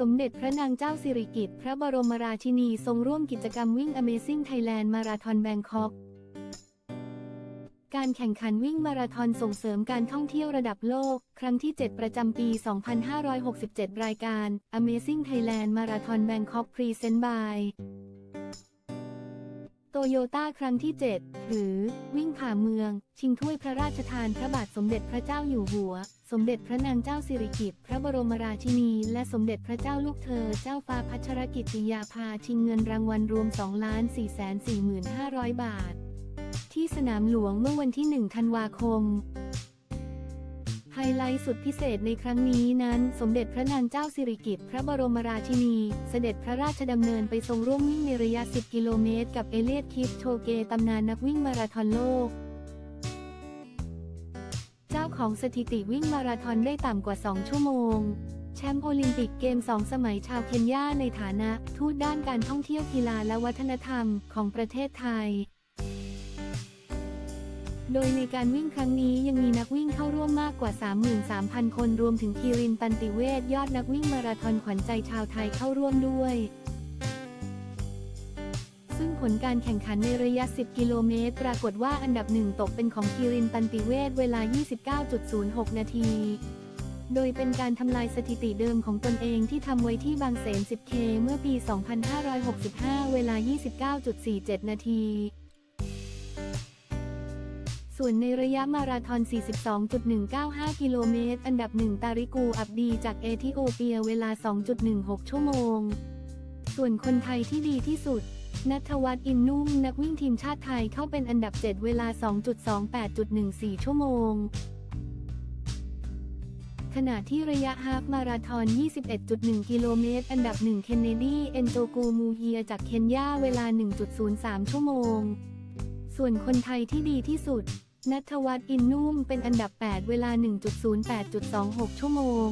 สมเด็จพระนางเจ้าสิริกิติ์พระบรมราชินีทรงร่วมกิจกรรมวิ่ง Amazing Thailand Marathon Bangkok การแข่งขันวิ่งมาราธอนส่งเสริมการท่องเที่ยวระดับโลก ครั้งที่ 7 ประจำปี 2567 รายการ Amazing Thailand Marathon Bangkok Present by โตโยต้าครั้งที่ 7 หรือวิ่งผ่าเมือง ชิงถ้วยพระราชทานพระบาทสมเด็จพระเจ้าอยู่หัว สมเด็จพระนางเจ้าสิริกิติ์พระบรมราชินี และสมเด็จพระเจ้าลูกเธอ เจ้าฟ้าพัชรกิติยาภาชิงเงินรางวัลรวม 2,445,000บาท ที่สนามหลวงเมื่อวันที่ 1 ธันวาคม ไฮไลท์สุดพิเศษในครั้งนี้นั้น สมเด็จพระนางเจ้าสิริกิติ์พระบรมราชินี เสด็จพระราชดำเนินไปทรงร่วมวิ่งในระยะ 10 กิโลเมตร กับเอเลียดคิปโชเกตำนานนักวิ่งมาราธอนโลก เจ้าของสถิติวิ่งมาราธอนได้ต่ำกว่า 2 ชั่วโมง แชมป์โอลิมปิกเกมสองสมัยชาวเคนยาในฐานะ ทูตด้านการท่องเที่ยวกีฬาและวัฒนธรรมของประเทศไทย โดยในการวิ่งครั้งนี้ยังมีนักวิ่งเข้าร่วมมากกว่า 33,000 คนรวมถึงคีรินตันติเวชยอดนักวิ่งมาราธอนขวัญใจชาวไทยเข้าร่วมด้วย ซึ่งผลการแข่งขันในระยะ 10 กิโลเมตร ปรากฏว่าอันดับหนึ่งตกเป็นของคีรินตันติเวชเวลา 29.06 นาทีโดยเป็นการทำลายสถิติเดิมของตนเองที่ทำไว้ที่บางเสน 10K เมื่อปี 2565 เวลา 29.47 นาที ส่วนในระยะมาราธอน 42.195 กิโลเมตร อันดับหนึ่งตาริกู อับดีจากเอธิโอเปียเวลา 2.16 ชั่วโมง ส่วนคนไทยที่ดีที่สุด นัทวัฒน์อินนุ่ม นักวิ่งทีมชาติไทยเข้าเป็นอันดับ 7 เวลา 2.28.14 ชั่วโมงขณะที่ระยะฮาฟมาราธอน 21.1 กิโลเมตร อันดับ1เคนเนดี เอนโจกูมูเฮียจากเคนยาเวลา 1.03 ชั่วโมง ส่วนคนไทยที่ดีที่สุด นัทวัฒน์อินนุ่มเป็นอันดับ 8 เวลา 1.08.26 ชั่วโมง